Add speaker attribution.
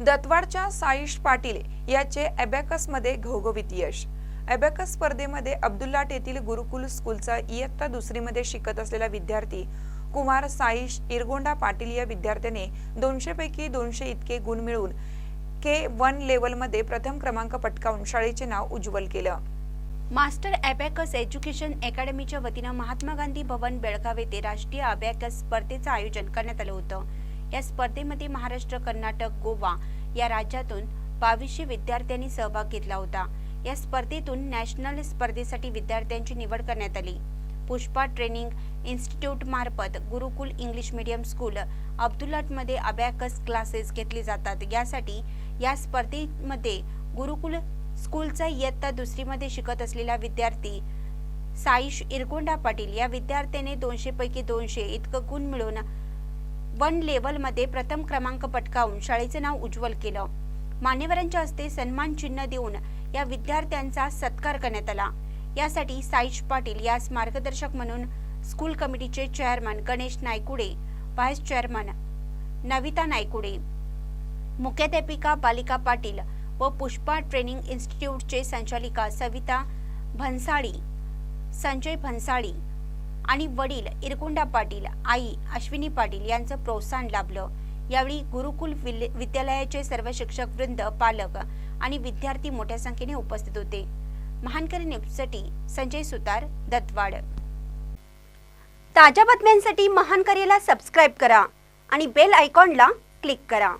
Speaker 1: दत्वाडच्या साईश पाटील याचे मध्ये घवघवीत यश. अबॅकस स्पर्धेमध्ये अब्दुल्लाट येथील गुरुकुल स्कूलचा इयत्ता दुसरीमध्ये शिकत असलेला विद्यार्थी कुमार साईश इरगोंडा पाटील या विद्यार्थ्याने दोनशेपैकी दोनशे इतके गुण मिळवून के वन लेवलमध्ये प्रथम क्रमांक पटकावून शाळेचे नाव उज्ज्वल केलं.
Speaker 2: मास्टर अबॅकस एज्युकेशन अकॅडमीच्या वतीनं महात्मा गांधी भवन बेळगाव येथे राष्ट्रीय अबॅकस स्पर्धेचं आयोजन करण्यात आलं होतं. या स्पर्धेमध्ये महाराष्ट्र कर्नाटक गोवा या राज्यातून बावीसशे विद्यार्थ्यांनी सहभाग घेतला होता. या स्पर्धेतून नॅशनल स्पर्धेसाठी विद्यार्थ्यांची निवड करण्यात आली. पुष्पा ट्रेनिंग इन्स्टिट्यूट मार्फत गुरुकुल इंग्लिश मीडियम स्कूल अब्दुलाटमध्ये अबॅकस क्लासेस घेतले जातात. यासाठी या स्पर्धेमध्ये गुरुकुल स्कूलचा इयत्ता दुसरीमध्ये शिकत असलेला विद्यार्थी साईश इरगोंडा पाटील. या विद्यार्थ्याने दोनशे पैकी दोनशे इतकं गुण मिळवून वन लेवलमध्ये प्रथम क्रमांक पटकावून शाळेचं नाव उज्ज्वल केलं. मान्यवरांच्या हस्ते सन्मान चिन्ह देऊन या विद्यार्थ्यांचा सत्कार करण्यात आला. यासाठी साईश पाटील यास मार्गदर्शक म्हणून स्कूल कमिटीचे chairman Ganesh Naikude vice chairman Navita Naikude मुख्याध्यापिका बालिका पाटील व पुष्पा ट्रेनिंग इन्स्टिट्यूटचे संचालिका सविता भन्साळी संजय भन्साळी आणि वडील इरकुंडा पाटील आई अश्विनी पाटील यांचं प्रोत्साहन लाभलं. यावेळी गुरुकुल विल- विद्यालयाचे सर्व शिक्षक वृंद पालक आणि विद्यार्थी मोठ्या संख्येने उपस्थित होते. महानकरी न्यूजसाठी संजय सुतार दत्तवाड. ताज्या बातम्यांसाठी महानकरीला सबस्क्राईब करा आणि बेल आयकॉनला क्लिक करा.